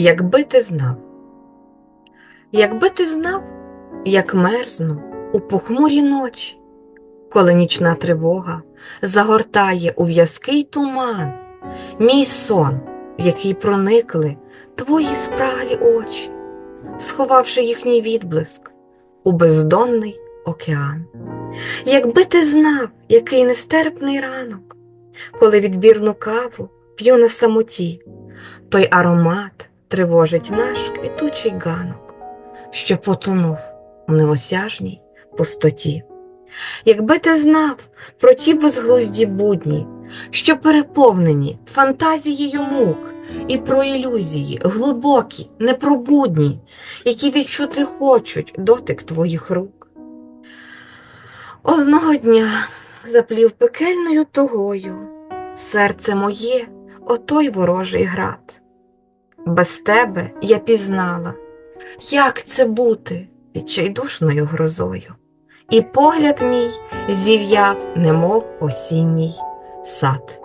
Якби ти знав, якби ти знав, як мерзну у похмурі ночі, коли нічна тривога загортає у в'язкий туман, мій сон, в який проникли твої спраглі очі, сховавши їхній відблиск у бездонний океан. Якби ти знав, який нестерпний ранок, коли відбірну каву п'ю на самоті, той аромат тривожить наш квітучий ганок, що потонув у неосяжній пустоті. Якби ти знав про ті безглузді будні, що переповнені фантазією мук, і про ілюзії, глибокі, непробудні, які відчути хочуть дотик твоїх рук. Одного дня заплів пекельною тугою, серце моє, отой ворожий град. Без тебе я пізнала, як це бути? Відчайдушною грозою, і погляд мій зів'яв, немов осінній сад.